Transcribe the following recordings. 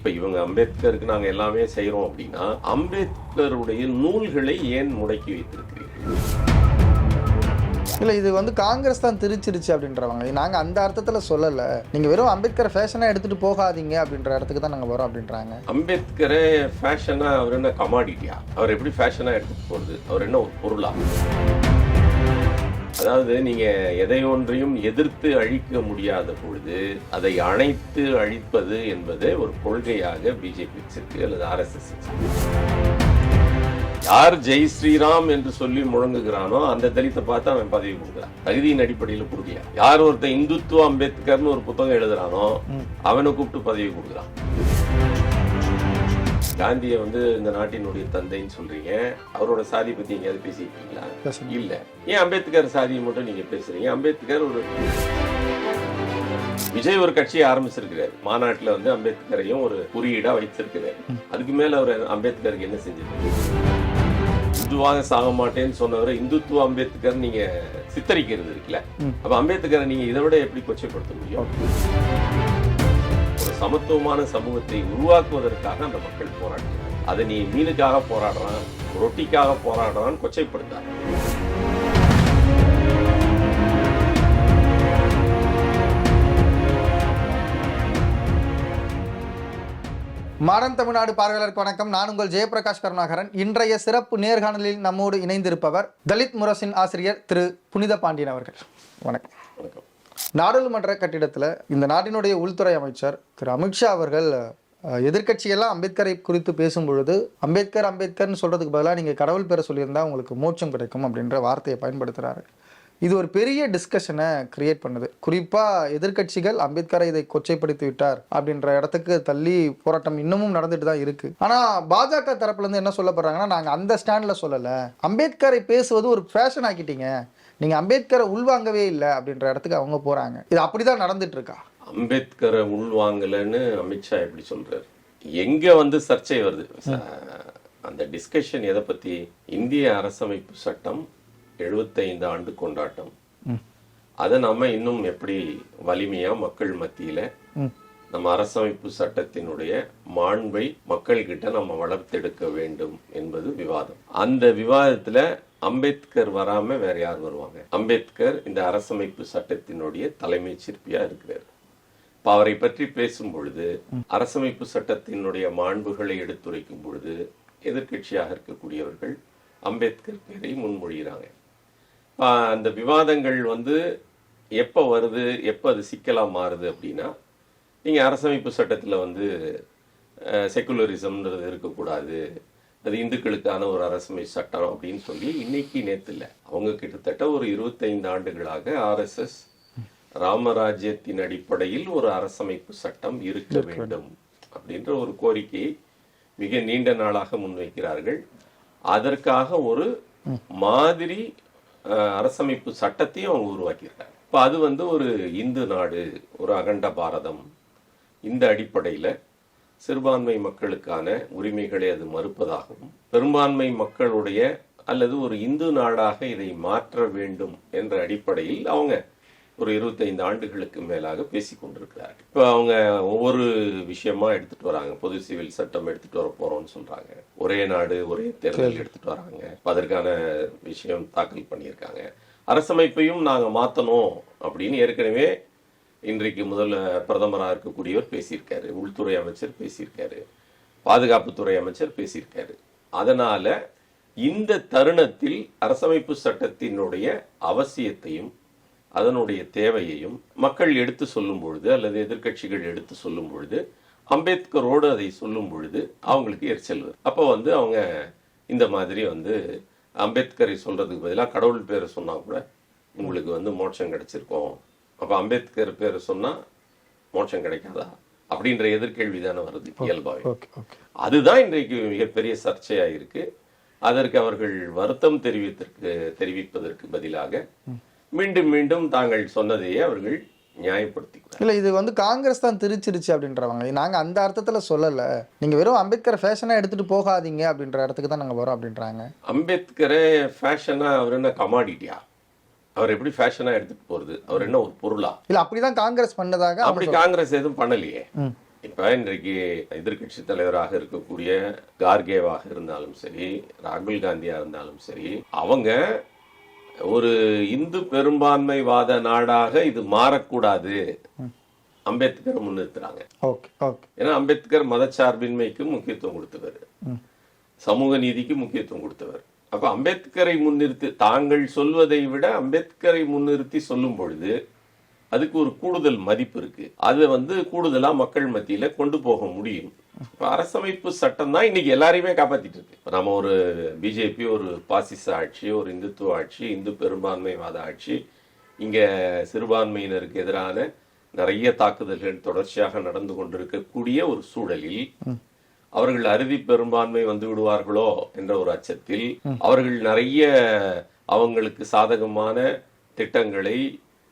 இப்ப இவங்க அம்பேத்கருக்கு நாங்க எல்லாமே செய்றோம் அப்படின்னா அம்பேத்கருடைய நூல்களை ஏன் முடக்கி வைத்திருக்கிறீர்கள்? இல்லை இது வந்து காங்கிரஸ் தான் திருச்சிருச்சு அப்படின்றவங்க. நாங்கள் அந்த அர்த்தத்தில் சொல்லலை. நீங்கள் வெறும் அம்பேத்கர் ஃபேஷனாக எடுத்துகிட்டு போகாதீங்க அப்படின்ற இடத்துக்கு தான் நாங்கள் வரோம் அப்படின்றாங்க. அம்பேத்கரே ஃபேஷனா அவர் என்ன கமாடிட்டியா அவர் எப்படி ஃபேஷனா எடுத்துட்டு போறது? அவர் என்ன ஒரு பொருளா? அதாவது நீங்க எதை ஒன்றையும் எதிர்த்து அழிக்க முடியாத பொழுது அதை அணைத்து அழிப்பது என்பது ஒரு கொள்கையாக பிஜேபி வச்சிருக்கு அல்லது ஆர்எஸ்எஸ் யார் ஜெய் ஸ்ரீராம் என்று சொல்லி முழங்குகிறானோ அந்த தலித்தை பார்த்து அவன் பதவி கொடுக்குறான். தகுதியின் அடிப்படையில் கொடுக்கல யார் ஒருத்தன் இந்துத்துவ அம்பேத்கர்னு ஒரு புத்தகம் எழுதுறானோ அவனை கூப்பிட்டு பதவி கொடுக்குறான். காந்தியை வந்து இந்த நாட்டினுடைய தந்தைன்னு சொல்றீங்க. அவரோட சாதி பத்தி எங்கேயாவது பேசியிருக்கீங்களா. இல்ல. ஏன் அம்பேத்கர் சாதியை மட்டும் நீங்க பேசுறீங்க? அம்பேத்கர் ஒரு விஜய் ஒரு கட்சியை ஆரம்பிச்சிருக்கிறார். மாநாட்டுல வந்து அம்பேத்கரையும் ஒரு குறியீடா வைத்திருக்கிறார். அதுக்கு மேல அவர் அம்பேத்கருக்கு என்ன செஞ்சிருக்காரு இந்துவாக சாக மாட்டேன்னு சொன்னவரை இந்துத்துவ அம்பேத்கர் நீங்க சித்தரிக்கிறது இருக்குல்ல. அப்ப அம்பேத்கரை நீங்க இதை விட எப்படி கொச்சைப்படுத்த முடியும்? ஒரு சமத்துவமான சமூகத்தை உருவாக்குவதற்காக அந்த மக்கள் போராடுறாங்க அதை நீ மீனுக்காக போராடுறான் ரொட்டிக்காக போராடுறான்னு கொச்சைப்படுத்தாரு மாடர்ன் தமிழ்நாடு பார்வையாளருக்கு வணக்கம். நான் உங்கள் ஜெயபிரகாஷ் கருணாகரன். இன்றைய சிறப்பு நேர்காணலில் நம்மோடு இணைந்திருப்பவர் தலித் முரசின் ஆசிரியர் திரு புனித பாண்டியன் அவர்கள். வணக்கம். வணக்கம். நாடாளுமன்ற கட்டிடத்தில் இந்த நாட்டினுடைய உள்துறை அமைச்சர் திரு அமித்ஷா அவர்கள் எதிர்கட்சியெல்லாம் எதிர்க்கட்சியெல்லாம் அம்பேத்கரை குறித்து பேசும் பொழுது அம்பேத்கர் அம்பேத்கர்னு சொல்கிறதுக்கு பதிலாக நீங்கள் கடவுள் பேரை சொல்லியிருந்தால் உங்களுக்கு மோட்சம் கிடைக்கும் அப்படின்ற வார்த்தையை பயன்படுத்துகிறாரு இது ஒரு பெரிய டிஸ்கஷனை கிரியேட் பண்ணுது. குறிப்பாக எதிர்க்கட்சிகள் அம்பேத்கரை இதை கொச்சைப்படுத்தி விட்டார் அப்படின்ற இடத்துக்கு தள்ளி போராட்டம் இன்னமும் நடந்துட்டு தான் இருக்குது ஆனால் பாஜக தரப்புலேருந்து என்ன சொல்லப்படுறாங்கன்னா நாங்கள் அந்த ஸ்டாண்டில் சொல்லலை. அம்பேத்கரை பேசுவது ஒரு ஃபேஷன் ஆக்கிட்டீங்க. நீங்க அம்பேத்கரை உள்வாங்கவே இல்லை அப்படின்ற இடத்துக்கு அவங்க போறாங்க. இது அப்படிதான் நடந்துட்டு இருக்கா அம்பேத்கரை உள்வாங்கலைன்னு அமித்ஷா எப்படி சொல்றாரு? எங்க வந்து சர்ச்சை வருது? அந்த டிஸ்கஷன் எதை பத்தி? இந்திய அரசமைப்பு சட்டம் 75 ஆண்டு கொண்டாட்டம். அதை நம்ம இன்னும் எப்படி வலிமையா மக்கள் மத்தியில. நம்ம அரசமைப்பு சட்டத்தினுடைய மாண்பை மக்கள்கிட்ட நம்ம வளர்த்தெடுக்க வேண்டும் என்பது விவாதம். அந்த விவாதத்துல அம்பேத்கர் வராம வேற யார் வருவாங்க? அம்பேத்கர் இந்த அரசமைப்பு சட்டத்தினுடைய தலைமை சிற்பியா இருக்கிறார். இப்ப அவரை பற்றி பேசும் பொழுது அரசமைப்பு சட்டத்தினுடைய மாண்புகளை எடுத்துரைக்கும் பொழுது எதிர்க்கட்சியாக இருக்கக்கூடியவர்கள் அம்பேத்கர் பேரை முன்மொழிகிறாங்க. அந்த விவாதங்கள் வந்து எப்ப வருது எப்ப அது சிக்கலா மாறுது அப்படின்னா நீங்க அரசமைப்பு சட்டத்துல வந்து செக்குலரிசம்ன்றது இருக்கக்கூடாது. அது இந்துக்களுக்கான ஒரு அரசமை சட்டம் அப்படின்னு சொல்லி இன்னைக்கு நேத்து இல்ல அவங்க கிட்டத்தட்ட ஒரு 25 ஆண்டுகளாக ஆர்எஸ்எஸ் ராமராஜ்யத்தின் அடிப்படையில் ஒரு அரசமைப்பு சட்டம் இருக்க வேண்டும். அப்படின்ற ஒரு கோரிக்கையை மிக நீண்ட நாளாக முன்வைக்கிறார்கள். அதற்காக ஒரு மாதிரி அரசமைப்பு சட்டத்தையும் அவங்க உருவாக்கியிருக்காங்க. இப்ப அது வந்து ஒரு இந்து நாடு ஒரு அகண்ட பாரதம் இந்த அடிப்படையில சிறுபான்மை மக்களுக்கான உரிமைகளை அது மறுப்பதாகவும் பெரும்பான்மை மக்களுடைய அல்லது ஒரு இந்து நாடாக இதை மாற்ற வேண்டும் என்ற அடிப்படையில் அவங்க ஒரு 25 ஆண்டுகளுக்கு மேலாக பேசிக் கொண்டிருக்கிறார்கள் இப்போ அவங்க ஒவ்வொரு விஷயமா எடுத்துட்டு வராங்க. பொது சிவில் சட்டம் எடுத்துட்டு வர போறோம்னு சொல்றாங்க. ஒரே நாடு ஒரே தேர்தல் எடுத்துட்டு வராங்க. அதற்கான விஷயம் தாக்கல் பண்ணியிருக்காங்க. அரசமைப்பையும் நாங்க மாத்தணும் அப்படின்னு ஏற்கனவே இன்றைக்கு முதல்ல பிரதமராக இருக்கக்கூடியவர் பேசியிருக்காரு உள்துறை அமைச்சர் பேசியிருக்காரு பாதுகாப்புத்துறை அமைச்சர் பேசியிருக்காரு. அதனால இந்த தருணத்தில் அரசமைப்பு சட்டத்தினுடைய அவசியத்தையும் அதனுடைய தேவையையும் மக்கள் எடுத்து சொல்லும் பொழுது அல்லது எதிர்க்கட்சிகள் எடுத்து சொல்லும் பொழுது அம்பேத்கரோடு அதை சொல்லும் பொழுது அவங்களுக்கு எரிச்சல் வரும். அப்போ வந்து அவங்க இந்த மாதிரி வந்து அம்பேத்கரை சொல்றதுக்கு பதிலாக கடவுள் பேரை சொன்னால் கூட உங்களுக்கு வந்து மோட்சம் கிடைச்சிருக்கும். அப்ப அம்பேத்கர் பேரை சொன்னா மோட்சம் கிடைக்காதா? அப்படின்ற எதிர்கேள்வி தானே வருது ஓகே அதுதான் இன்றைக்கு மிகப்பெரிய சர்ச்சையா இருக்கு அதற்கு அவர்கள் வருத்தம் தெரிவித்திற்கு தெரிவிப்பதற்கு பதிலாக மீண்டும் மீண்டும் தாங்கள் சொன்னதையே அவர்கள் நியாயப்படுத்திக்கிறார் இல்ல இது வந்து காங்கிரஸ் தான் திருச்சிருச்சு அப்படின்றவங்க. நாங்க அந்த அர்த்தத்துல சொல்லலை. நீங்க வெறும் அம்பேத்கர் ஃபேஷனா எடுத்துட்டு போகாதீங்க அப்படின்ற இடத்துக்கு தான் நாங்க வரோம் அப்படின்றாங்க. அம்பேத்கரே ஃபேஷனா அவர் என்ன கமாடிட்டியா அவர் எப்படி ஃபேஷனா எடுத்துட்டு போறது? அவர் என்ன ஒரு பொருளா? இல்ல அப்படிதான் காங்கிரஸ் பண்ணதாக அப்படி காங்கிரஸ் எதுவும் பண்ணலையே. இப்ப இன்றைக்கு எதிர்க்கட்சி தலைவராக இருக்கக்கூடிய கார்கேவாக இருந்தாலும் சரி ராகுல் காந்தியா இருந்தாலும் சரி அவங்க ஒரு இந்து பெரும்பான்மைவாத நாடாக இது மாறக்கூடாது. அம்பேத்கரை முன்னிறுத்துறாங்க. ஏன்னா அம்பேத்கர் மதச்சார்பின்மைக்கு முக்கியத்துவம் கொடுத்தவர். சமூக நீதிக்கு முக்கியத்துவம் கொடுத்தவர். அப்ப அம்பேத்கரை முன்னிறுத்தி தாங்கள் சொல்வதை விட அம்பேத்கரை முன்னிறுத்தி சொல்லும் பொழுது அதுக்கு ஒரு கூடுதல் மதிப்பு இருக்கு. அதை வந்து கூடுதலா மக்கள் மத்தியில கொண்டு போக முடியும். இப்போ அரசமைப்பு சட்டம் தான் இன்னைக்கு எல்லாரையுமே காப்பாத்திட்டு இருக்கு. நம்ம ஒரு பிஜேபி ஒரு பாசிச ஆட்சி ஒரு இந்துத்துவ ஆட்சி இந்து பெரும்பான்மைவாத ஆட்சி இங்க சிறுபான்மையினருக்கு எதிரான நிறைய தாக்குதல்கள் தொடர்ச்சியாக நடந்து கொண்டிருக்கக்கூடிய ஒரு சூழலில் அவர்கள் அறுதி பெரும்பான்மை வந்து விடுவார்களோ என்ற ஒரு அச்சத்தில் அவர்கள் நிறைய அவங்களுக்கு சாதகமான திட்டங்களை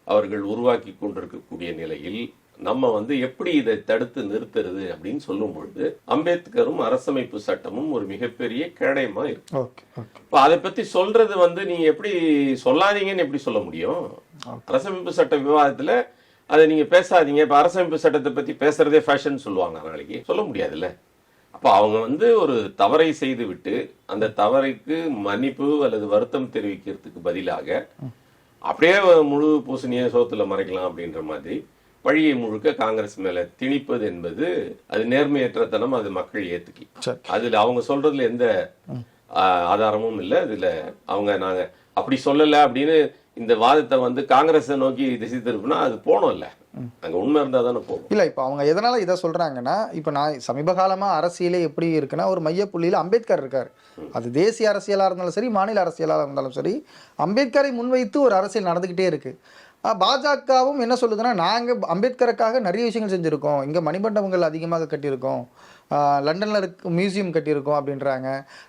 அவர்கள் உருவாக்கி கொண்டிருக்கக்கூடிய நிலையில் நம்ம வந்து எப்படி இதை தடுத்து நிறுத்துறது அப்படின்னு சொல்லும் பொழுது அம்பேத்கரும் அரசமைப்பு சட்டமும் ஒரு மிகப்பெரிய கேடயமா இருக்கு. இப்ப அதை பத்தி சொல்றது வந்து நீங்க எப்படி சொல்லாதீங்கன்னு எப்படி சொல்ல முடியும்? அரசமைப்பு சட்ட விவாதத்துல அதை நீங்க பேசாதீங்க. இப்ப அரசமைப்பு சட்டத்தை பத்தி பேசுறதே ஃபேஷன் சொல்லுவாங்க நாளைக்கு சொல்ல முடியாதுல்ல? அப்ப அவங்க வந்து ஒரு தவறை செய்து விட்டு அந்த தவறைக்கு மன்னிப்பு அல்லது வருத்தம் தெரிவிக்கிறதுக்கு பதிலாக அப்படியே முழு பூசணியை சோத்துல மறைக்கலாம் அப்படின்ற மாதிரி பழியை முழுக்க காங்கிரஸ் மேல திணிப்பது என்பது அது நேர்மையற்றத்தனம் அது மக்கள் ஏத்துக்கல சரி. அதுல அவங்க சொல்றதுல எந்த ஆதாரமும் இல்ல. இதுல அவங்க நாங்க அப்படி சொல்லல அப்படின்னு இந்த வாதத்தை வந்து காங்கிரஸை நோக்கி திசை திருப்பினா அது போனோம்ல. அங்க உண்மை இருந்தா தானே போகும். இல்லை இப்போ அவங்க எதனால் இதை சொல்கிறாங்கன்னா இப்போ நான் சமீப காலமாக அரசியலே எப்படி இருக்குன்னா ஒரு மையப்புள்ளியில் அம்பேத்கர் இருக்கார். அது தேசிய அரசியலாக இருந்தாலும் சரி மாநில அரசியலாக இருந்தாலும் சரி அம்பேத்கரை முன்வைத்து ஒரு அரசியல் நடந்துக்கிட்டே இருக்கு. ஆஹ் பாஜகவும் என்ன சொல்லுதுன்னா நாங்கள் அம்பேத்கருக்காக நிறைய விஷயங்கள் செஞ்சுருக்கோம். இங்கே மணிமண்டபங்கள் அதிகமாக கட்டியிருக்கோம். லண்டன்ல இருக்க மியூசியம் கட்டியிருக்கோம் அப்படின்றாங்க.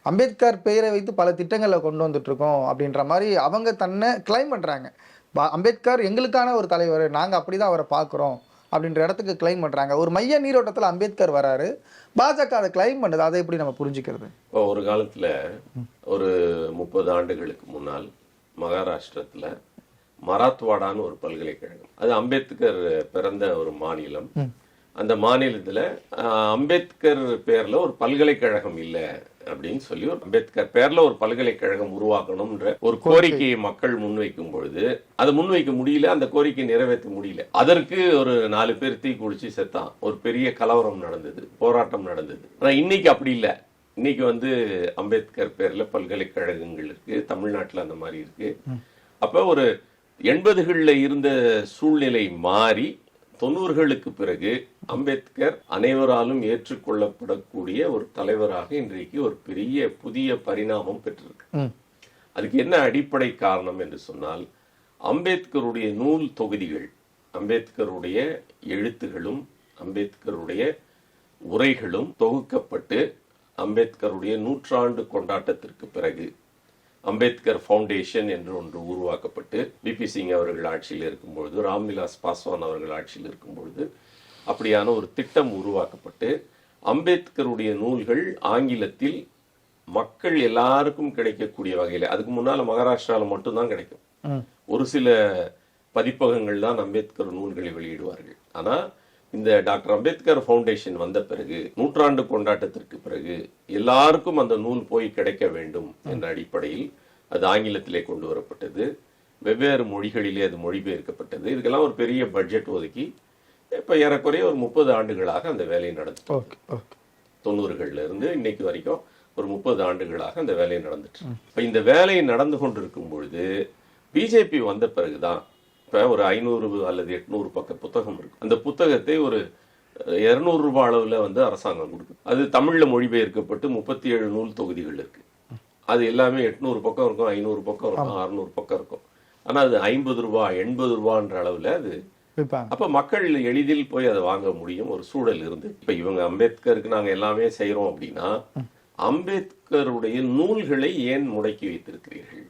அம்பேத்கர் பெயரை வைத்து பல திட்டங்களை கொண்டு வந்துட்டு இருக்கோம் அப்படின்ற மாதிரி அவங்க தன்னை கிளைம் பண்ணுறாங்க அம்பேத்கர் எங்களுக்கான ஒரு தலைவர் நாங்கள் அப்படி தான் அவரை பார்க்குறோம் அப்படின்ற இடத்துக்கு கிளைம் பண்ணுறாங்க ஒரு மைய நீரோட்டத்தில் அம்பேத்கர் வராரு. பாஜக அதை கிளைம் பண்ணுது. அதை எப்படி நம்ம புரிஞ்சுக்கிறது? இப்போ ஒரு காலத்துல ஒரு முப்பது ஆண்டுகளுக்கு முன்னால் மகாராஷ்டிரத்துல மராத்வாடான்னு ஒரு பல்கலைக்கழகம் அது அம்பேத்கர் பிறந்த ஒரு மாநிலம். அந்த மாநிலத்துல அம்பேத்கர் பேர்ல ஒரு பல்கலைக்கழகம் இல்ல. அப்படின்னு சொல்லி ஒரு அம்பேத்கர் பேர்ல ஒரு பல்கலைக்கழகம் உருவாக்கணும்ன்ற ஒரு கோரிக்கையை மக்கள் முன்வைக்கும் பொழுது அதை முன்வைக்க முடியல அந்த கோரிக்கையை நிறைவேற்ற முடியல. அதற்கு ஒரு நாலு பேர் தீ குளிச்சு செத்தான். ஒரு பெரிய கலவரம் நடந்தது போராட்டம் நடந்தது. ஆனா இன்னைக்கு அப்படி இல்ல. இன்னைக்கு வந்து அம்பேத்கர் பேர்ல பல்கலைக்கழகங்கள் இருக்கு தமிழ்நாட்டுல அந்த மாதிரி இருக்கு. அப்ப ஒரு எண்பதுகள்ல இருந்த சூழ்நிலை மாறி தொண்ணூறுகளுக்கு பிறகு அம்பேத்கர் அனைவராலும் ஏற்றுக்கொள்ளப்படக்கூடிய ஒரு தலைவராக இன்றைக்கு ஒரு பெரிய புதிய பரிணாமம் பெற்றிருக்கு. அதுக்கு என்ன அடிப்படை காரணம் என்று சொன்னால் அம்பேத்கருடைய நூல் தொகுதிகள் அம்பேத்கருடைய எழுத்துகளும் அம்பேத்கருடைய உரைகளும் தொகுக்கப்பட்டு அம்பேத்கருடைய நூற்றாண்டு கொண்டாட்டத்திற்கு பிறகு அம்பேத்கர் ஃபவுண்டேஷன் என்று ஒன்று உருவாக்கப்பட்டு பிபி சிங் அவர்கள் ஆட்சியில் இருக்கும்பொழுது ராம்விலாஸ் பாஸ்வான் அவர்கள் ஆட்சியில் இருக்கும்பொழுது அப்படியான ஒரு திட்டம் உருவாக்கப்பட்டு அம்பேத்கருடைய நூல்கள் ஆங்கிலத்தில் மக்கள் எல்லாருக்கும் கிடைக்கக்கூடிய வகையில் அதுக்கு முன்னால மகாராஷ்டிரால மட்டும்தான் கிடைக்கும். ஒரு சில பதிப்பகங்கள் தான் அம்பேத்கர் நூல்களை வெளியிடுவார்கள். ஆனா இந்த டாக்டர் அம்பேத்கர் ஃபவுண்டேஷன் வந்த பிறகு நூற்றாண்டு கொண்டாட்டத்திற்கு பிறகு எல்லாருக்கும் அந்த நூல் போய் கிடைக்க வேண்டும் என்ற அடிப்படையில் அது ஆங்கிலத்திலே கொண்டு வரப்பட்டது. வெவ்வேறு மொழிகளிலே அது மொழிபெயர்க்கப்பட்டது. இதுக்கெல்லாம் ஒரு பெரிய பட்ஜெட் ஒதுக்கி இப்ப ஏறக்குறைய ஒரு முப்பது ஆண்டுகளாக அந்த வேலை நடந்துட்டு தொண்ணூறுகள்ல இருந்து இன்னைக்கு வரைக்கும் ஒரு முப்பது ஆண்டுகளாக அந்த வேலை நடந்துட்டு இருக்கு. இப்ப இந்த வேலை நடந்து கொண்டிருக்கும் பொழுது பிஜேபி வந்த பிறகுதான் ஒரு ஐநூறு அல்லது எட்நூறு பக்க புத்தகம் இருக்கு. அந்த புத்தகத்தை ஒரு இருநூறு ரூபாய் அளவுல வந்து அரசாங்கம் கொடுக்கும் அது தமிழ்ல மொழிபெயர்க்கப்பட்டு முப்பத்தி ஏழு நூல் தொகுதிகள் இருக்கு. அது எல்லாமே எட்நூறு பக்கம் இருக்கும் ஐநூறு பக்கம் இருக்கும் அறுநூறு பக்கம் இருக்கும். ஆனா அது ஐம்பது ரூபாய் எண்பது ரூபான்ற அளவுல அது அப்ப மக்கள் எளிதில் போய் அதை வாங்க முடியும் ஒரு சூழல் இருந்து. இப்ப இவங்க அம்பேத்கருக்கு நாங்க எல்லாமே செய்றோம் அப்படின்னா அம்பேத்கருடைய நூல்களை ஏன் முடக்கி வைத்திருக்கிறீர்கள்.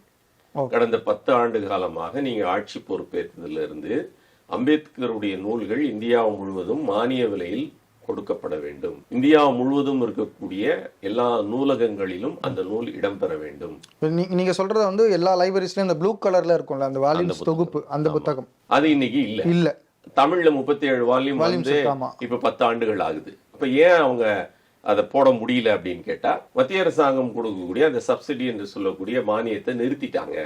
கடந்த பத்து ஆண்டு காலமாக நீங்க ஆட்சி பொறுப்பேற்றதுல இருந்து அம்பேத்கருடைய நூல்கள் இந்தியா முழுவதும் மானிய விலையில் கொடுக்கப்பட வேண்டும். இந்தியா முழுவதும் இருக்கக்கூடிய எல்லா நூலகங்களிலும் அந்த நூல் இடம்பெற வேண்டும். இப்ப நீங்க சொல்றது வந்து எல்லா லைப்ரரிஸ்லயும் இந்த ப்ளூ கலர்ல இருக்கும்ல அந்த வால்யூம்ஸ் தொகுப்பு அந்த புத்தகம். அது இன்னைக்கு இல்ல. இல்ல. தமிழ்ல முப்பத்தி ஏழு வால்யூம் வந்து. இப்ப பத்து ஆண்டுகள் ஆகுது. அப்ப ஏன் அவங்க அதை போட முடியல அப்படின்னு கேட்டா மத்திய அரசாங்கம் கொடுக்கக்கூடிய அந்த சப்சிடி என்று சொல்லக்கூடிய மானியத்தை நிறுத்திட்டாங்க.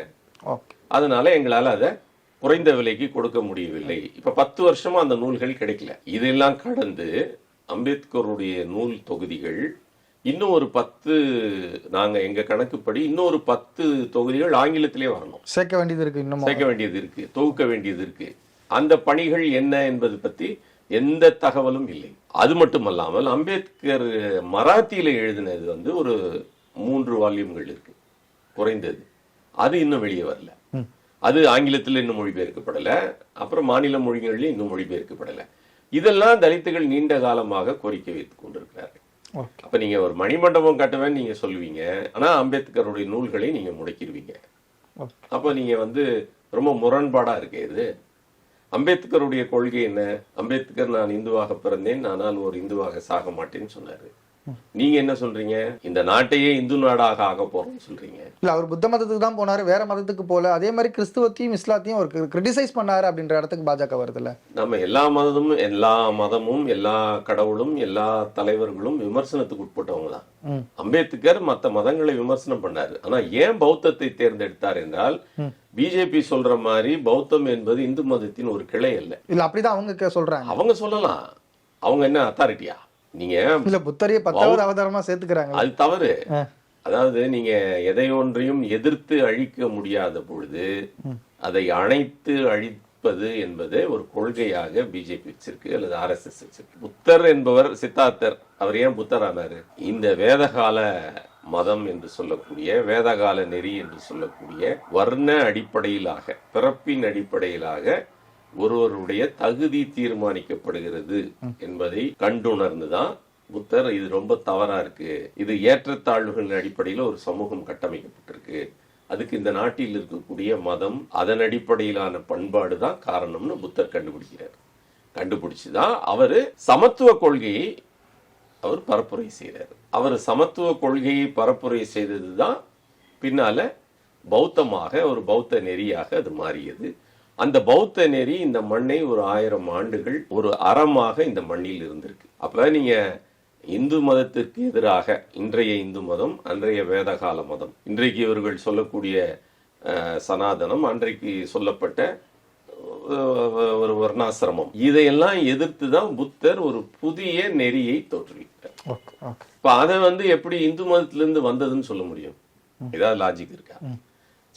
அதனால எங்களால அதை குறைந்த விலைக்கு கொடுக்க முடியவில்லை. இப்ப பத்து வருஷமா அந்த நூல்கள் கிடைக்கல. இதெல்லாம் கடந்து அம்பேத்கருடைய நூல் தொகுதிகள் இன்னும் ஒரு பத்து நாங்க எங்க கணக்குப்படி இன்னும் ஒரு பத்து தொகுதிகள் ஆங்கிலத்திலே வரணும். சேர்க்க வேண்டியது இருக்கு இன்னும் சேர்க்க வேண்டியது இருக்கு தொகுக்க வேண்டியது இருக்கு. அந்த பணிகள் என்ன என்பது பத்தி எந்த தகவலும் இல்லை. அது மட்டுமல்லாமல் அம்பேத்கர் மராத்தியில எழுதினது வந்து ஒரு மூன்று வால்யூம்கள் இருக்கு. குறைந்தது. அது இன்னும் வெளியே வரல. அது ஆங்கிலத்தில் இன்னும் மொழிபெயர்க்கப்படல. அப்புறம் மாநில மொழிகளில் இன்னும் மொழிபெயர்க்கப்படல. இதெல்லாம் தலித்துகள் நீண்ட காலமாக கோரிக்கை வைத்துக் கொண்டிருக்கிறார்கள். அப்ப நீங்க ஒரு மணிமண்டபம் கட்டுவேன்னு நீங்க சொல்லுவீங்க. ஆனா அம்பேத்கருடைய நூல்களை நீங்க முடக்கிடுவீங்க. அப்ப நீங்க வந்து ரொம்ப முரண்பாடா இருக்கு இது. அம்பேத்கருடைய கொள்கை என்ன? அம்பேத்கர் நான் இந்துவாக பிறந்தேன் ஆனால் ஒரு இந்துவாக சாக மாட்டேன்னு சொன்னாரு. நீங்க என்ன சொல்றீங்க? இந்த நாட்டையே இந்து நாடாக ஆக போறோம்னு சொல்றீங்க. இல்ல அவர் புத்த மதத்துக்கு தான் போனாரு வேற மதத்துக்கு போல. அதே மாதிரி கிறிஸ்துவத்தையும் இஸ்லாத்தையும் அவர் கிரிட்டிசைஸ் பண்ணாரு அப்படின்ற இடத்துக்கு பாஜக வருதுல்ல? நம்ம எல்லா மதமும் எல்லா மதமும் எல்லா கடவுளும் எல்லா தலைவர்களும் விமர்சனத்துக்கு உட்பட்டவங்க தான். அம்பேத்கர் மத்த மதங்களை விமர்சனம் பண்ணாரு. ஆனா ஏன் பௌத்தத்தை தேர்ந்தெடுத்தார் என்றால் பிஜேபி சொல்ற மாதிரி பௌத்தம் என்பது இந்து மதத்தின் ஒரு கிளை அல்ல. இல்ல அப்படிதான் அவங்க சொல்றாங்க. அவங்க சொல்லலாம். அவங்க என்ன அத்தாரிட்டியா நீங்க இல்ல புத்தரையே பத்தாவது அவதாரமா சேர்த்துக்கிறாங்க அது தவறு. அதாவது நீங்க எதை ஒன்றையும் எதிர்த்து அழிக்க முடியாத பொழுது அதை அணைத்து அழிப்பது என்பது ஒரு கொள்கையாக பிஜேபி வச்சிருக்கு அல்லது ஆர்எஸ்எஸ் வச்சிருக்கு. புத்தர் என்பவர் சித்தார்த்தர் அவர் ஏன் புத்தர் ஆனாரு இந்த வேதகால மதம் என்று சொல்லக்கூடிய வேதகால நெறி என்று சொல்லக்கூடிய வர்ண அடிப்படையிலாக பிறப்பின் அடிப்படையிலாக ஒருவருடைய தகுதி தீர்மானிக்கப்படுகிறது என்பதை கண்டுணர்ந்துதான் புத்தர் இது ரொம்ப தவறா இருக்கு. இது ஏற்றத்தாழ்வுகளின் அடிப்படையில் ஒரு சமூகம் கட்டமைக்கப்பட்டிருக்கு. அதுக்கு இந்த நாட்டில் இருக்கக்கூடிய மதம் அதன் அடிப்படையிலான பண்பாடு தான் காரணம்னு புத்தர் கண்டுபிடிக்கிறார். கண்டுபிடிச்சுதான் அவர் சமத்துவ கொள்கையை அவர் பரப்புரை செய்கிறார் அவர் சமத்துவ கொள்கையை பரப்புரை செய்ததுதான் பின்னால பௌத்தமாக ஒரு பௌத்த நெறியாக அது மாறியது. அந்த பௌத்த நெறி இந்த மண்ணை ஒரு ஆயிரம் ஆண்டுகள் ஒரு அறமாக இந்த மண்ணில் இருந்திருக்கு. அப்ப நீங்க இந்து மதத்திற்கு எதிராக இன்றைய இந்து மதம் அன்றைய வேதகால மதம் இன்றைக்கு இவர்கள் சொல்லக்கூடிய சனாதனம் அன்றைக்கு சொல்லப்பட்ட ஒரு வர்ணாசிரமம். இதையெல்லாம் எதிர்த்து தான் புத்தர் ஒரு புதிய நெறியை தோற்றுவித்தார் இப்ப அதை வந்து எப்படி இந்து மதத்திலிருந்து வந்ததுன்னு சொல்ல முடியும்? ஏதாவது லாஜிக் இருக்கா?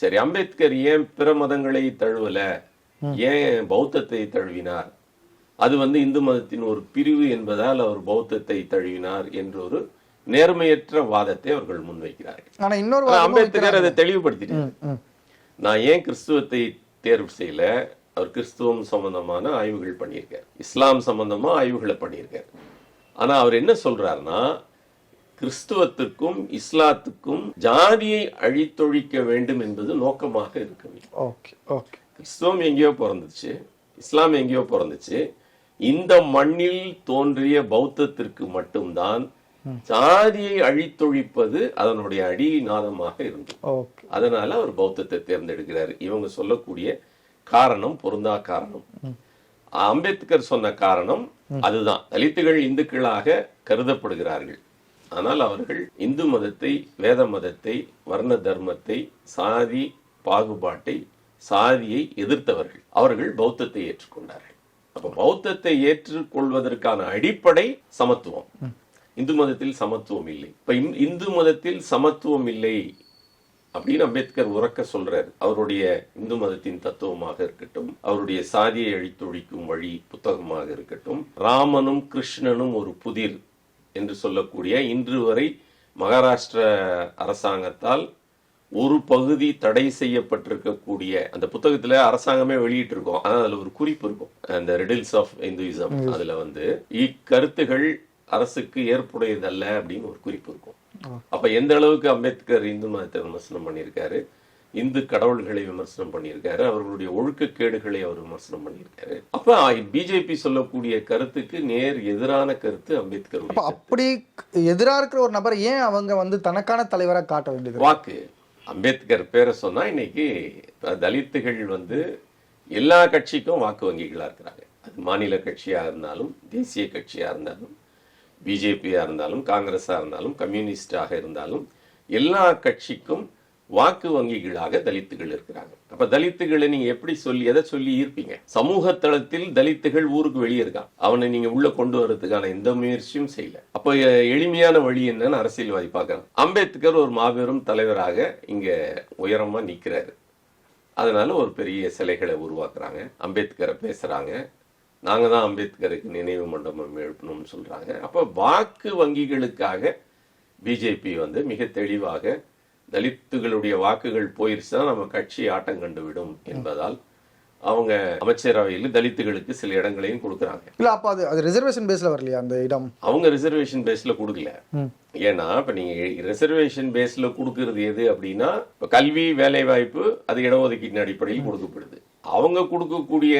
சரி அம்பேத்கர் ஏன் பிற மதங்களை தழுவல? ஏன் பௌத்தத்தை தழுவினார்? அது வந்து இந்து மதத்தின் ஒரு பிரிவு என்பதால் அவர் பௌத்தத்தை தழுவினார் என்ற ஒரு நேர்மையற்ற வாதத்தை அவர்கள் முன்வைக்கிறார்கள். இன்னொரு அம்பேத்கர் அதை தெளிவுபடுத்திட்டார். நான் ஏன் கிறிஸ்துவத்தை தேர்வு செய்யல? அவர் கிறிஸ்துவம் சம்பந்தமான ஆய்வுகள் பண்ணியிருக்கார். இஸ்லாம் சம்பந்தமா ஆய்வுகளை பண்ணியிருக்கார். ஆனா அவர் என்ன சொல்றாருன்னா கிறிஸ்துவத்துக்கும் இஸ்லாத்துக்கும் ஜாதியை அழித்தொழிக்க வேண்டும் என்பது நோக்கமாக ஓகே கிறிஸ்துவம் எங்கேயோ பிறந்துச்சு இஸ்லாம் எங்கேயோ பிறந்துச்சு. இந்த மண்ணில் தோன்றிய பௌத்தத்திற்கு மட்டும்தான் ஜாதியை அழித்தொழிப்பது அதனுடைய அடிநாதமாக இருந்தது. அதனால அவர் பௌத்தத்தை தேர்ந்தெடுக்கிறார். இவங்க சொல்லக்கூடிய காரணம் பொருந்தா காரணம். அம்பேத்கர் சொன்ன காரணம் அதுதான். தலித்துகள் இந்துக்களாக கருதப்படுகிறார்கள். ஆனால் அவர்கள் இந்து மதத்தை வேத மதத்தை வர்ண தர்மத்தை சாதி பாகுபாட்டை சாதியை எதிர்த்தவர்கள். அவர்கள் பௌத்தத்தை ஏற்றுக்கொண்டார்கள். அப்ப பௌத்தத்தை ஏற்றுக்கொள்வதற்கான அடிப்படை சமத்துவம். இந்து மதத்தில் சமத்துவம் இல்லை. இப்ப இந்- இந்து மதத்தில் சமத்துவம் இல்லை அப்படின்னு அம்பேத்கர் உறக்க சொல்றாரு. அவருடைய இந்து மதத்தின் தத்துவமாக இருக்கட்டும் அவருடைய சாதியை அழித்தொழிக்கும் வழி புத்தகமாக இருக்கட்டும் ராமனும் கிருஷ்ணனும் ஒரு புதிர் என்று சொல்லக்கூடிய இன்று வரை மகாராஷ்டிர அரசாங்கத்தால் ஒரு பகுதி தடை செய்யப்பட்டிருக்கக்கூடிய அந்த புத்தகத்துல அரசாங்கமே வெளியிட்டு இருக்கோம் ஆனா அதுல ஒரு குறிப்பு இருக்கும். அந்த ரெடில்ஸ் ஆஃப் இந்துயிசம் அதுல வந்து இக்கருத்துகள் அரசுக்கு ஏற்புடையதல்ல அப்படின்னு ஒரு குறிப்பு இருக்கும். அப்ப எந்த அளவுக்கு அம்பேத்கர் இந்து மதத்தை விமர்சனம் பண்ணியிருக்காரு? இந்து கடவுள்களை விமர்சனம் பண்ணியிருக்காரு அவர்களுடைய ஒழுக்கக்கேடுகளை அவர் விமர்சனம் பண்ணியிருக்காரு. அப்ப பிஜேபி சொல்லக்கூடிய கருத்துக்கு நேர் எதிரான கருத்து அம்பேத்கர் அப்ப அப்படி எதிரா இருக்கிற ஒரு நபரை ஏன் அவங்க வந்து தனக்கான தலைவரா காட்ட வேண்டியது? வாக்கு. அம்பேத்கர் பேரை சொன்னா இன்னைக்கு தலித்துகள் வந்து எல்லா கட்சிக்கும் வாக்கு வங்கிகளா இருக்கிறாங்க. அது மாநில கட்சியாக இருந்தாலும் தேசிய கட்சியாக இருந்தாலும் பிஜேபியாக இருந்தாலும் காங்கிரஸாக இருந்தாலும் கம்யூனிஸ்டாக இருந்தாலும் எல்லா கட்சிக்கும் வாக்கு வங்கிகளாக தலித்துகள் இருக்கிறாங்க. அப்ப தலித்துகளை நீங்க எப்படி சொல்லி எதை சொல்லி ஈர்ப்பீங்க? சமூக தளத்தில் தலித்துகள் ஊருக்கு வெளியே இருக்கான் அவனை நீங்க உள்ள கொண்டு வர்றதுக்கான எந்த முயற்சியும் செய்யல. அப்ப எளிமையான வழி என்னன்னு அரசியல்வாதி பார்க்கறான் அம்பேத்கர் ஒரு மாபெரும் தலைவராக இங்க உயரமா நிக்கிறாரு. அதனால ஒரு பெரிய சிலைகளை உருவாக்குறாங்க. அம்பேத்கரை பேசுறாங்க. நாங்க தான் அம்பேத்கருக்கு நினைவு மண்டபம் எழுப்பணும்னு சொல்றாங்க. அப்ப வாக்கு வங்கிகளுக்காக பிஜேபி வந்து மிக தெளிவாக தலித்துகளுடைய வாக்குகள் போயிருச்சுன்னா நம்ம கட்சி ஆட்டம் கண்டு விடும் என்பதால் அவங்க அமைச்சரவையில் தலித்துகளுக்கு சில இடங்களையும் கொடுக்குறாங்க. இல்ல அப்ப அது அது ரிசர்வேஷன் பேஸ்ல வரலையா அந்த இடம்? அவங்க ரிசர்வேஷன் பேஸ்ல கொடுக்கல. ஏன்னா இப்ப நீங்க ரிசர்வேஷன் பேஸ்ல கொடுக்கறது எது அப்படின்னா இப்ப கல்வி வேலை வாய்ப்பு அது இடஒதுக்கீட்டின் அடிப்படையில் கொடுக்கப்படுது. அவங்க கொடுக்கக்கூடிய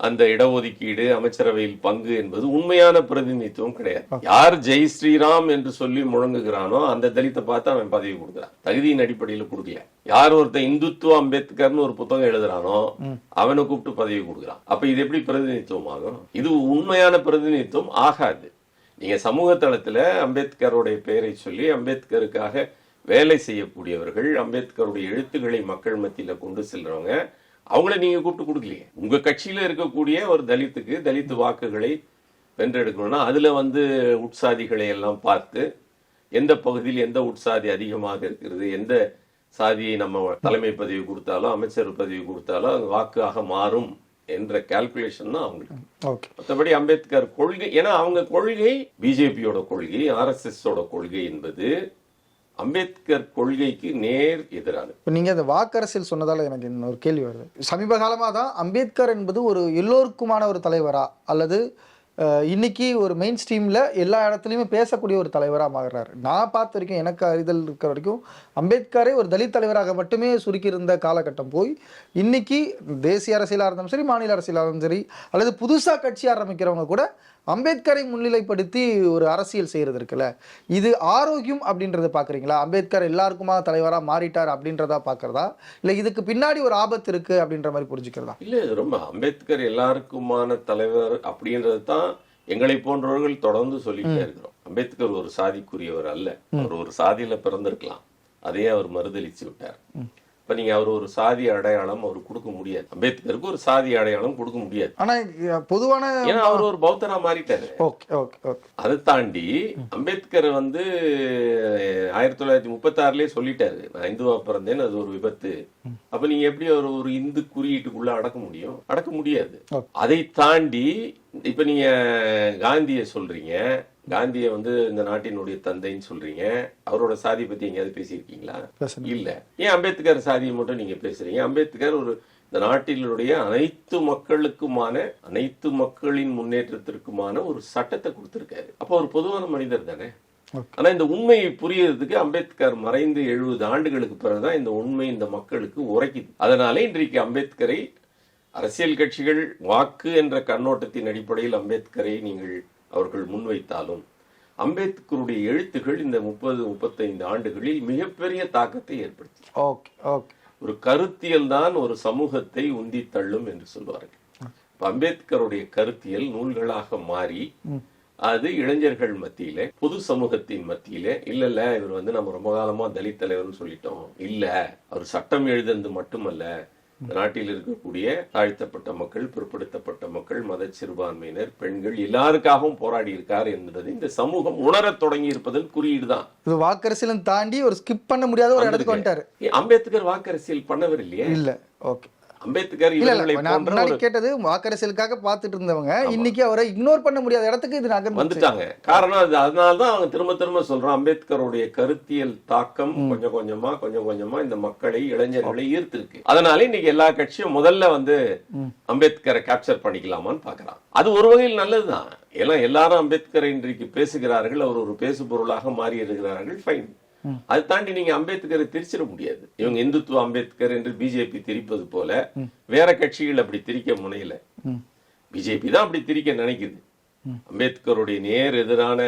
அந்த இடஒதுக்கீடு அமைச்சரவையில் பங்கு என்பது உண்மையான பிரதிநிதித்துவம் கிடையாது. யார் ஜெய் ஸ்ரீராம் என்று சொல்லி முழங்குகிறானோ அந்த தலித்தை பார்த்து அவன் பதவி கொடுக்குறான். தகுதியின் அடிப்படையில் கொடுக்கல. யார் ஒருத்தர் இந்துத்துவ அம்பேத்கர்னு ஒரு புத்தகம் எழுதுறானோ அவனை கூப்பிட்டு பதவி கொடுக்குறான். அப்ப இது எப்படி பிரதிநிதித்துவம் ஆகும்? இது உண்மையான பிரதிநிதித்துவம் ஆகாது. நீங்க சமூக தளத்துல அம்பேத்கருடைய பெயரை சொல்லி அம்பேத்கருக்காக வேலை செய்யக்கூடியவர்கள் அம்பேத்கருடைய எழுத்துக்களை மக்கள் மத்தியில கொண்டு செல்றவங்க அவங்கள நீங்க கூப்பிட்டு கொடுக்கலையே. உங்க கட்சியில இருக்கக்கூடிய ஒரு தலித்துக்கு தலித்து வாக்குகளை வென்றெடுக்கணும்னா அதுல வந்து உட்சாதிகளை எல்லாம் பார்த்து எந்த பகுதியில் எந்த உட்சாதி அதிகமாக இருக்கிறது எந்த சாதியை நம்ம தலைமை பதவி கொடுத்தாலோ அமைச்சர் பதவி கொடுத்தாலோ அது வாக்காக மாறும் என்ற கால்குலேஷன் தான் அவங்களுக்கு. மற்றபடி அம்பேத்கர் கொள்கை ஏன்னா அவங்க கொள்கை பிஜேபியோட கொள்கை ஆர்எஸ்எஸ் ஓட கொள்கை என்பது அம்பேத்கர் கொள்கைக்கு நேர் எதிரானது. இப்போ நீங்கள் அந்த வாக்கரசியல் சொன்னதால எனக்கு இன்னொரு கேள்வி வருது. சமீப காலமாக தான் அம்பேத்கர் என்பது ஒரு எல்லோருக்குமான ஒரு தலைவரா? அல்லது இன்னைக்கு ஒரு மெயின் ஸ்ட்ரீமில் எல்லா இடத்துலையுமே பேசக்கூடிய ஒரு தலைவராக மாறுறாரு? நான் பார்த்த வரைக்கும் எனக்கு அறிதல் இருக்கிற வரைக்கும் அம்பேத்கரை ஒரு தலித் தலைவராக மட்டுமே சுருக்கியிருந்த காலகட்டம் போய் இன்னைக்கு தேசிய அரசியலாக இருந்தாலும் சரி மாநில அரசியலாக இருந்தாலும் சரி அல்லது புதுசாக கட்சி ஆரம்பிக்கிறவங்க கூட அம்பேத்கரை முன்னிலைப்படுத்தி ஒரு அரசியல் செய்கிறது இருக்குல்ல? இது ஆரோக்கியம் அப்படின்றத பார்க்குறீங்களா? அம்பேத்கர் எல்லாருக்குமா தலைவராக மாறிட்டார் அப்படின்றதா பார்க்குறதா? இல்லை இதுக்கு பின்னாடி ஒரு ஆபத்து இருக்குது அப்படின்ற மாதிரி புரிஞ்சுக்கிறதா? இல்ல ரொம்ப அம்பேத்கர் எல்லாருக்குமான தலைவர் அப்படின்றது தான் எங்களை போன்றவர்கள் தொடர்ந்து சொல்லிட்டே இருக்கிறோம். அம்பேத்கர் ஒரு சாதிக்குரியவர் அல்ல. அவர் ஒரு சாதியில பிறந்திருக்கலாம். அதையே அவர் மறுதலிச்சு விட்டார். இப்ப நீங்க அவர் ஒரு சாதி அடையாளம் அவர் கொடுக்க முடியாது. அம்பேத்கருக்கு ஒரு சாதி அடையாளம் கொடுக்க முடியாது. ஆனால் பொதுவான ஏன்னா அவர் ஒரு பௌத்தரா மாறிட்டாரு. Okay okay okay. அதை தாண்டி அம்பேத்கர் வந்து ஆயிரத்தி தொள்ளாயிரத்தி முப்பத்தி ஆறுலயே சொல்லிட்டாரு. நான் இந்துவா பிறந்தேன் அது ஒரு விபத்து. அப்ப நீங்க எப்படி ஒரு ஒரு இந்து குறியீட்டுக்குள்ள அடக்க முடியும்? அடக்க முடியாது. அதை தாண்டி இப்ப நீங்க காந்திய சொல்றீங்க காந்திய வந்து இந்த நாட்டினுடைய தந்தைன்னு சொல்றீங்க. அவரோட சாதி பத்தி எங்கேயாவது பேசியிருக்கீங்களா? இல்ல. ஏன் அம்பேத்கர் சாதியை மட்டும் நீங்க பேசுறீங்க? அம்பேத்கர் ஒரு இந்த நாட்டினுடைய அனைத்து மக்களுக்குமான அனைத்து மக்களின் முன்னேற்றத்திற்குமான ஒரு சட்டத்தை கொடுத்திருக்காரு. அப்ப ஒரு பொதுவான மனிதர் தானே. ஆனா இந்த உண்மையை புரியறதுக்கு அம்பேத்கர் மறைந்து எழுபது ஆண்டுகளுக்கு பிறகுதான் இந்த உண்மை இந்த மக்களுக்கு உரைக்குது. அதனால இன்றைக்கு அம்பேத்கரை அரசியல் கட்சிகள் வாக்கு என்ற கண்ணோட்டத்தின் அடிப்படையில் அம்பேத்கரை நீங்கள் அவர்கள் முன்வைத்தாலும் அம்பேத்கருடைய எழுத்துகள் இந்த முப்பது முப்பத்தைந்து ஆண்டுகளில் மிகப்பெரிய தாக்கத்தை ஏற்படுத்தி ஒரு கருத்தியல் தான் ஒரு சமூகத்தை உந்தி தள்ளும் என்று சொல்வார்கள். அம்பேத்கருடைய கருத்தியல் நூல்களாக மாறி அது இளைஞர்கள் மத்தியில பொது சமூகத்தின் மத்தியில இல்ல இல்ல இவர் வந்து நம்ம ரொம்ப காலமா தலித் தலைவர்னு சொல்லிட்டோம். இல்ல அவர் சட்டம் எழுதுனது மட்டுமல்ல நாட்டில் இருக்கக்கூடிய தாழ்த்தப்பட்ட மக்கள் பிற்படுத்தப்பட்ட மக்கள் மத சிறுபான்மையினர் பெண்கள் எல்லாருக்காகவும் போராடி இருக்கார் என்பது இந்த சமூகம் உணரத் தொடங்கி இருப்பதன் குறியீடு தான். இது வாக்கரசியலும் தாண்டி ஒரு ஸ்கிப் பண்ண முடியாத ஒரு இடத்துக்கு வந்துட்டாரு. அம்பேத்கர் வாக்கரசியல் பண்ணவர் இல்லையே? இல்ல ஓகே. அம்பேத்கர் இவர்களை கேட்டது வாக்கரசியலுக்காக பார்த்துட்டு இருந்தவங்க இன்னைக்கு அவரை இக்னோர் பண்ண முடியாத இடத்துக்கு இது நகர்ந்து வந்துட்டாங்க. காரணம் அது அதனாலதான் அவங்க திரும்ப திரும்ப சொல்றோம் அம்பேத்கருடைய கருத்தியல் தாக்கம் கொஞ்சம் கொஞ்சமா கொஞ்சம் கொஞ்சமா இந்த மக்களை இளைஞர்களை ஈர்த்திருக்கு. அதனால இன்னைக்கு எல்லா கட்சியும் முதல்ல வந்து அம்பேத்கரை கேப்சர் பண்ணிக்கலாமான்னு பாக்குறான் அது ஒரு வகையில் நல்லதுதான். ஏன்னா எல்லாரும் அம்பேத்கரை இன்றைக்கு பேசுகிறார்கள் அவர் ஒரு பேசு பொருளாக மாறி இருக்கிறார்கள் ஃபைன் அது தாண்டி நீங்க அம்பேத்கரை திரிச்சிட முடியாது. இவங்க இந்துத்துவ அம்பேத்கர் என்று பிஜேபி திரிப்பது போல வேற கட்சிகள் அப்படி திரிக்க முனையில. பிஜேபி தான் அப்படி திரிக்க நினைக்குது. அம்பேத்கருடைய நேர் எதிரான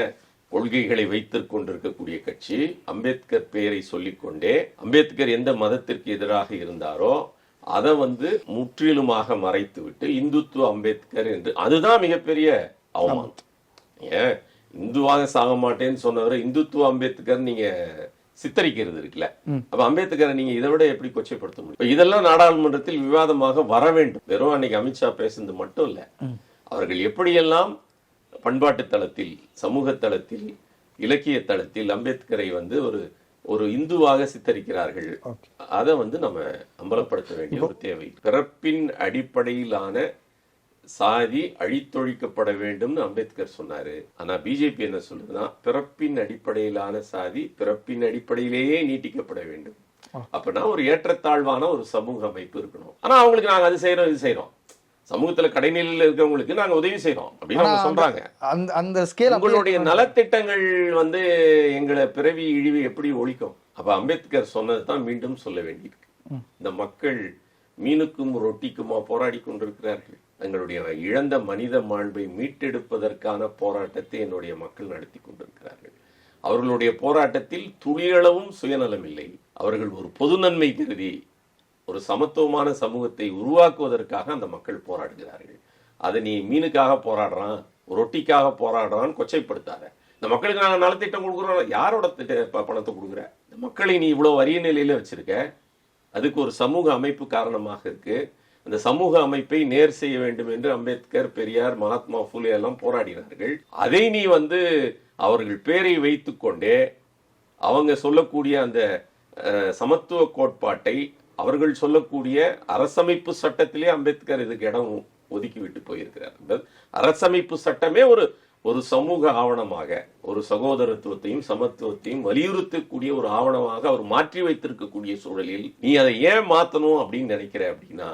கொள்கைகளை வைத்துக் கொண்டிருக்கக்கூடிய கட்சி அம்பேத்கர் பெயரை சொல்லிக்கொண்டே அம்பேத்கர் எந்த மதத்திற்கு எதிராக இருந்தாரோ அதை வந்து முற்றிலுமாக மறைத்து விட்டு இந்துத்துவ அம்பேத்கர் என்று அதுதான் மிகப்பெரிய அவமானம். ஏன்? இந்துவாக சாக மாட்டேன்னு சொன்னவரை இந்துத்துவ அம்பேத்கர் நீங்க சித்தரிக்கிறது இருக்குல்ல. அப்ப அம்பேத்கரை நீங்க இதை விட எப்படி கொச்சைப்படுத்த முடியும்? இதெல்லாம் நாடாளுமன்றத்தில் விவாதமாக வர வேண்டும். வெறும் அன்னைக்கு அமித்ஷா பேசுனது மட்டும் இல்ல. அவர்கள் எப்படியெல்லாம் பண்பாட்டு தளத்தில் சமூக தளத்தில் இலக்கிய தளத்தில் அம்பேத்கரை வந்து ஒரு ஒரு இந்துவாக சித்தரிக்கிறார்கள். அதை வந்து நம்ம அம்பலப்படுத்த வேண்டிய ஒரு தேவை. பிறப்பின் அடிப்படையிலான சாதி அழித்தொழிக்கப்பட வேண்டும்னு அம்பேத்கர் சொன்னாரு. ஆனா பிஜேபி என்ன சொல்லுதுன்னா பிறப்பின் அடிப்படையிலான சாதி பிறப்பின் அடிப்படையிலேயே நீட்டிக்கப்பட வேண்டும். அப்பனா ஒரு ஏற்றத்தாழ்வான ஒரு சமூக அமைப்பு இருக்கணும். ஆனா அவங்களுக்கு நாங்க அது செய்யறோம் இது செய்யறோம் சமூகத்துல கடைநிலையில் இருக்கிறவங்களுக்கு நாங்க உதவி செய்யறோம் அப்படின்னு அவங்க சொல்றாங்க. அந்த அந்த ஸ்கேல் உங்களுடைய நலத்திட்டங்கள் வந்து எங்களை பிறவி இழிவு எப்படி ஒழிக்கும்? அப்ப அம்பேத்கர் சொன்னதுதான் மீண்டும் சொல்ல வேண்டியிருக்கு. இந்த மக்கள் மீனுக்கும் ரொட்டிக்குமா போராடி கொண்டிருக்கிறார்கள். தங்களுடைய இழந்த மனித மாண்பை மீட்டெடுப்பதற்கான போராட்டத்தை என்னுடைய மக்கள் நடத்தி கொண்டிருக்கிறார்கள். அவர்களுடைய போராட்டத்தில் துளியளவும் சுயநலம் இல்லை. அவர்கள் ஒரு பொது நன்மை கருதி ஒரு சமத்துவமான சமூகத்தை உருவாக்குவதற்காக அந்த மக்கள் போராடுகிறார்கள். அதை நீ மீனுக்காக போராடுறான் ரொட்டிக்காக போராடுறான்னு கொச்சைப்படுத்தாத. இந்த மக்களுக்கு நாங்கள் நலத்திட்டம் கொடுக்குறோம் யாரோட திட்ட- பணத்தை கொடுக்குற? இந்த மக்களை நீ இவ்வளவு வரிய நிலையில வச்சிருக்க. அதுக்கு ஒரு சமூக அமைப்பு காரணமாக இருக்கு. அந்த சமூக அமைப்பை நேர் செய்ய வேண்டும் என்று அம்பேத்கர் பெரியார் மகாத்மா புலே எல்லாம் போராடினார்கள். அதை நீ வந்து அவர்கள் பேரை வைத்துக்கொண்டே அவங்க சொல்லக்கூடிய அந்த சமத்துவ கோட்பாட்டை அவர்கள் சொல்லக்கூடிய அரசமைப்பு சட்டத்திலே அம்பேத்கர் இதுக்கு இடம் ஒதுக்கி விட்டு போயிருக்கிறார் அந்த அரசமைப்பு சட்டமே ஒரு ஒரு சமூக ஆவணமாக ஒரு சகோதரத்துவத்தையும் சமத்துவத்தையும் வலியுறுத்தக்கூடிய ஒரு ஆவணமாக அவர் மாற்றி வைத்திருக்கக்கூடிய சூழலில் நீ அதை ஏன் மாற்றணும் அப்படின்னு நினைக்கிற அப்படின்னா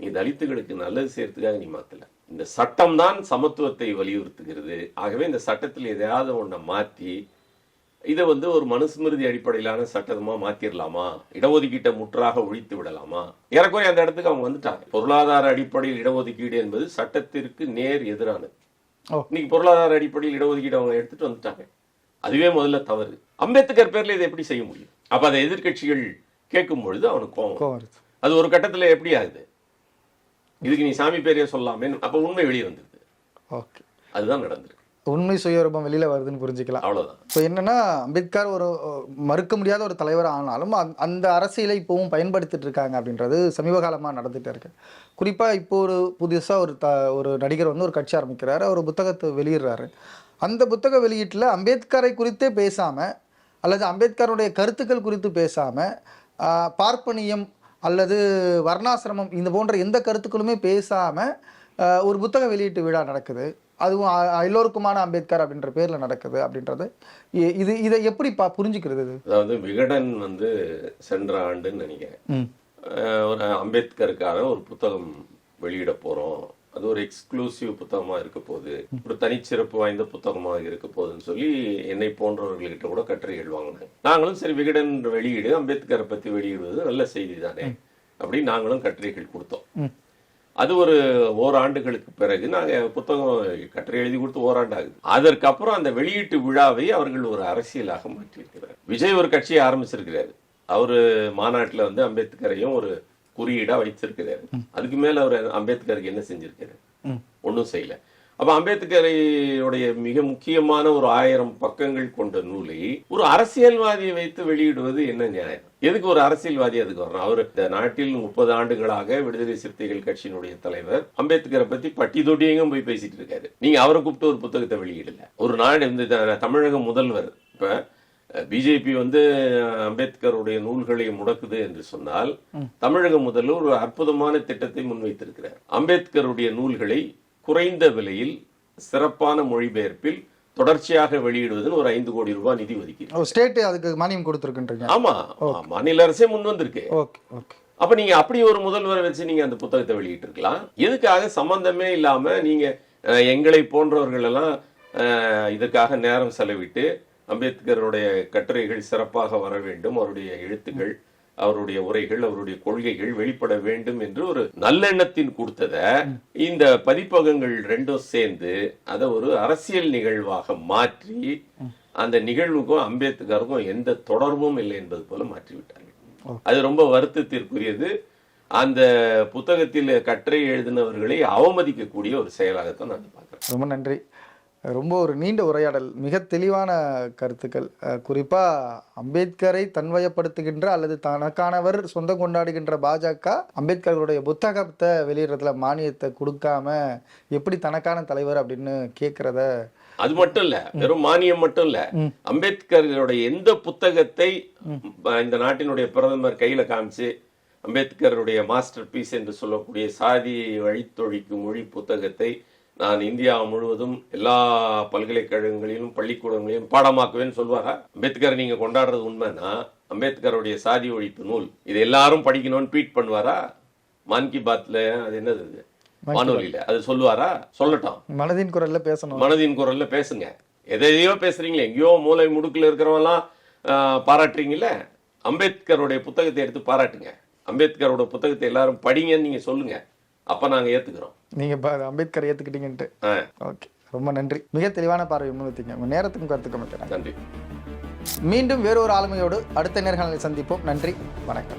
நீ தலித்துகளுக்கு நல்லது செய்யறதுக்காக நீ மாத்தல. இந்த சட்டம் தான் சமத்துவத்தை வலியுறுத்துகிறது. ஆகவே இந்த சட்டத்தில் எதையாவது ஒன்றை மாத்தி இதை வந்து ஒரு மனுஸ்மிருதி அடிப்படையிலான சட்டமா மாத்திரலாமா? இடஒதுக்கீட்டை முற்றாக ஒழித்து விடலாமா? ஏறக்குறைய அந்த இடத்துக்கு அவங்க வந்துட்டாங்க. பொருளாதார அடிப்படையில் இடஒதுக்கீடு என்பது சட்டத்திற்கு நேர் எதிரானது. இன்னைக்கு பொருளாதார அடிப்படையில் இடஒதுக்கீடு அவங்க எடுத்துட்டு வந்துட்டாங்க. அதுவே முதல்ல தவறு. அம்பேத்கர் பேர்ல இதை எப்படி செய்ய முடியும்? அப்ப அதை எதிர்க்கட்சிகள் கேட்கும் பொழுது அவனுக்கு கோவம் வருது. அது ஒரு கட்டத்துல எப்படி ஆகுது? இதுக்கு நீ சாமி பேரையே சொல்லாமே அப்ப உண்மை வெளியே வந்துருது ஓகே. அதுதான் நடந்திருக்கு. உண்மை சுயரூபம் வெளியில வருதுன்னு புரிஞ்சுக்கலாம். அவ்வளவுதான். இப்போ என்னன்னா அம்பேத்கர் ஒரு மறுக்க முடியாத ஒரு தலைவர் ஆனாலும் அந்த- அரசியலை இப்போவும் பயன்படுத்திட்டு இருக்காங்க அப்படின்றது சமீப காலமாக நடந்துட்டு இருக்கு. குறிப்பாக இப்போ ஒரு புதுசாக ஒரு த ஒரு நடிகர் வந்து ஒரு கட்சி ஆரம்பிக்கிறாரு. அவர் புத்தகத்தை வெளியிடுறாரு. அந்த புத்தக வெளியீட்டில் அம்பேத்கரை குறித்தே பேசாமல் அல்லது அம்பேத்கருடைய கருத்துக்கள் குறித்து பேசாமல் பார்ப்பனியம் அல்லது வர்ணாசிரமம் இந்த போன்ற எந்த கருத்துக்களுமே பேசாமல் ஒரு புத்தக வெளியீட்டு விழா நடக்குது. அதுவும் எல்லோருக்குமான அம்பேத்கர் அப்படின்ற பேரில் நடக்குது அப்படின்றது. இது இதை எப்படி பா புரிஞ்சுக்கிறது இது? அதாவது விகடன் வந்து சென்ற ஆண்டுன்னு நினைக்கிறேன். ஒரு அம்பேத்கருக்கான ஒரு புத்தகம் வெளியிட போறோம். அது ஒரு எக்ஸ்க்ளூசிவ் புத்தகமா இருக்க போகுது. ஒரு தனிச்சிறப்பு வாய்ந்த புத்தகமா இருக்க போகுதுன்னு சொல்லி என்னை போன்றவர்கள்கிட்ட கூட கட்டுரைகள் வாங்கினாங்க நாங்களும் சரி விகடன் வெளியீடு அம்பேத்கரை பத்தி வெளியிடுவது நல்ல செய்தி தானே? அப்படின்னு நாங்களும் கட்டுரைகள் கொடுத்தோம். அது ஒரு ஓராண்டுகளுக்கு பிறகு நாங்க புத்தகம் கட்டுரை எழுதி கொடுத்து ஓராண்டு ஆகுது அதற்கப்புறம் அந்த வெளியீட்டு விழாவை அவர்கள் ஒரு அரசியலாக மாற்றியிருக்கிறார். விஜய் ஒரு கட்சியை ஆரம்பிச்சிருக்கிறாரு. அவரு மாநாட்டுல வந்து அம்பேத்கரையும் ஒரு குறியீடா வைத்திருக்கிறாரு அதுக்கு மேல அவர் அம்பேத்கருக்கு என்ன செஞ்சிருக்காரு ம். ஒண்ணும் செய்யல. அப்ப அம்பேத்கரையுடைய மிக முக்கியமான ஒரு ஆயிரம் பக்கங்கள் கொண்ட நூலை ஒரு அரசியல்வாதியை வைத்து வெளியிடுவது என்ன நியாயம்? எதுக்கு ஒரு அரசியல்வாதி அதுக்கு வரணும்? அவர் இந்த நாட்டில் முப்பது ஆண்டுகளாக விடுதலை சிறுத்தைகள் கட்சியினுடைய தலைவர். அம்பேத்கரை பத்தி பட்டி தொட்டியங்கும் போய் பேசிட்டு இருக்காரு. நீங்க அவரை கூப்பிட்டு ஒரு புத்தகத்தை வெளியிடல. ஒரு நாடு இந்த தமிழக முதல்வர். இப்ப பிஜேபி வந்து அம்பேத்கருடைய நூல்களை முடக்குது என்று சொன்னால் தமிழக முதல்வர் ஒரு அற்புதமான திட்டத்தை முன்வைத்திருக்கிறார். அம்பேத்கருடைய நூல்களை குறைந்த விலையில் சிறப்பான மொழிபெயர்ப்பில் தொடர்ச்சியாக வெளியிடுவதுன்னு ஒரு ஐந்து கோடி ரூபாய் நிதி ஒதுக்கி ஸ்டேட்டு அதுக்கு மானியம் கொடுத்துருக்குன்றீங்க. ஆமா மாநில அரசே முன் வந்திருக்கு. அப்ப நீங்க அப்படி ஒரு முதல்வரை வச்சு நீங்க அந்த புத்தகத்தை வெளியிட்டு இருக்கலாம் எதுக்காக சம்பந்தமே இல்லாம நீங்க எங்களை போன்றவர்கள் எல்லாம் அஹ், இதற்காக நேரம் செலவிட்டு அம்பேத்கருடைய கட்டுரைகள் சிறப்பாக வர வேண்டும். அவருடைய எழுத்துக்கள் அவருடைய உரைகள் அவருடைய கொள்கைகள் வெளிப்பட வேண்டும் என்று ஒரு நல்லெண்ணத்தின் கொடுத்தத இந்த பதிப்பகங்கள் ரெண்டும் சேர்ந்து அதை ஒரு அரசியல் நிகழ்வாக மாற்றி அந்த நிகழ்வுக்கும் அம்பேத்கருக்கும் எந்த தொடர்பும் இல்லை என்பது போல மாற்றி விட்டார்கள் அது ரொம்ப வருத்தத்திற்குரியது. அந்த புத்தகத்தில் கட்டுரை எழுதினவர்களை அவமதிக்கக்கூடிய ஒரு செயலாகத்தான் நான் பார்க்குறேன். ரொம்ப நன்றி. ரொம்ப ஒரு நீண்ட உரையாடல் மிக தெளிவான கருத்துக்கள். அஹ் குறிப்பா அம்பேத்கரை தன்வயப்படுத்துகின்ற அல்லது தனக்கானவர் சொந்தம் கொண்டாடுகின்ற பாஜக அம்பேத்கர்களுடைய புத்தகத்தை வெளியிடுறதுல மானியத்தை கொடுக்காம எப்படி தனக்கான தலைவர் அப்படின்னு கேட்கறத அது மட்டும் இல்ல வெறும் மானியம் மட்டும் இல்ல அம்பேத்கருடைய எந்த புத்தகத்தை இந்த நாட்டினுடைய பிரதமர் கையில காமிச்சு அம்பேத்கருடைய மாஸ்டர் பீஸ் என்று சொல்லக்கூடிய சாதியை வழித்தொழிக்கும் மொழி புத்தகத்தை நான் இந்தியா முழுவதும் எல்லா பல்கலைக்கழகங்களிலும் பள்ளிக்கூடங்களிலும் பாடமாக்குவேன்னு சொல்வாரா? அம்பேத்கர் நீங்க கொண்டாடுறது உண்மைன்னா அம்பேத்கருடைய சாதி ஒழிப்பு நூல். இது எல்லாரும் படிக்கணும்னு ட்வீட் பண்ணுவாரா? மான் கி பாத்ல அது என்னது? வானொலியில. அது சொல்லுவாரா? சொல்லட்டும். மனதின் குரல்ல பேசணும். மனதின் குரல்ல பேசுங்க. எதையோ பேசுறீங்களே எங்கேயோ மூலை முடுக்குல இருக்கிறவங்கலாம் ஆஹ், பாராட்டுறீங்கல்ல? அம்பேத்கருடைய புத்தகத்தை எடுத்து பாராட்டுங்க. அம்பேத்கரோட புத்தகத்தை எல்லாரும் படிங்கன்னு நீங்க சொல்லுங்க. அப்ப நாங்க ஏத்துக்கிறோம். நீங்க ப- அம்பேத்கர் ஏத்துக்கிட்டீங்கன்ட்டு. ஆ, ஓகே. ரொம்ப நன்றி. மிக தெளிவான பார்வை முன்வைத்தீங்க உங்க நேரத்துக்கும் கருத்துக்க மாட்டேன் நன்றி. மீண்டும் வேறொரு ஆளுமையோடு அடுத்த நேர்காணலை சந்திப்போம். நன்றி. வணக்கம்.